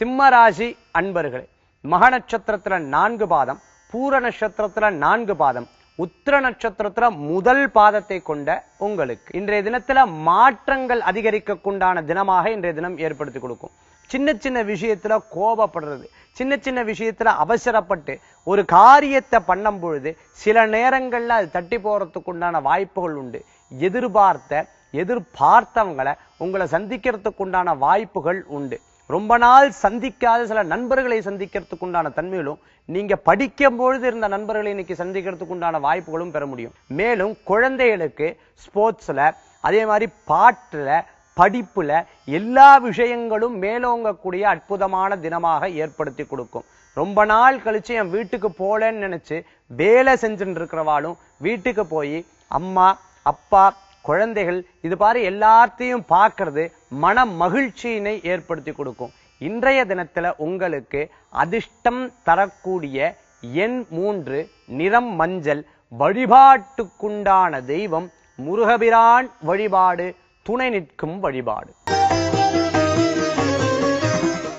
சிம்மராசி அன்பர்களே மக நட்சத்திரத்துல நான்கு பாதம் பூர நட்சத்திரத்துல நான்கு பாதம் உத்திர நட்சத்திரத்துல முதல் பாதத்தை கொண்ட உங்களுக்கு இன்றைய தினத்துல மாற்றங்கள் அதிகரிக்கக்குண்டான தினமாக இன்றைய தினம் ஏற்படுத்தி கொடுக்கும். சின்ன சின்ன விஷயத்துல கோபப்படுறது சின்ன சின்ன விஷயத்துல அவசரப்பட்டு ஒரு காரியத்தை பண்ணும் பொழுது சில நேரங்கள்ல அது தட்டி போறதுக்கு உண்டான வாய்ப்புகள் உண்டு. எதிர்பார்த்த எதிர்பார்த்தவங்களை உங்களை சந்திக்கிறதுக்குண்டான வாய்ப்புகள் உண்டு. ரொம்ப நாள் சந்திக்காத சில நண்பர்களை சந்திக்கிறதுக்கு உண்டான தன்மையிலும் நீங்க படிக்கும் பொழுது இருந்த நண்பர்களை இன்னைக்கு சந்திக்கிறதுக்கு உண்டான வாய்ப்புகளும் பெற முடியும். மேலும் குழந்தைகளுக்கு ஸ்போர்ட்ஸ்ல அதே மாதிரி பாட்டுல படிப்புல எல்லா விஷயங்களும் மேலோங்கக்கூடிய அற்புதமான தினமாக ஏற்படுத்தி கொடுக்கும். ரொம்ப நாள் கழிச்சு என் வீட்டுக்கு போலன்னு நினைச்சு வேலை செஞ்சுட்டு இருக்கிறவாளும் வீட்டுக்கு போய் அம்மா அப்பா குழந்தைகள் இது பாரு எல்லாத்தையும் பார்க்கறது மன மகிழ்ச்சியினை ஏற்படுத்தி கொடுக்கும். இன்றைய தினத்துல உங்களுக்கு அதிர்ஷ்டம் தரக்கூடிய எண் மூன்று நிறம் மஞ்சள் வழிபாட்டுக்குண்டான தெய்வம் முருகபிரான் வழிபாடு துணை நிற்கும் வழிபாடு.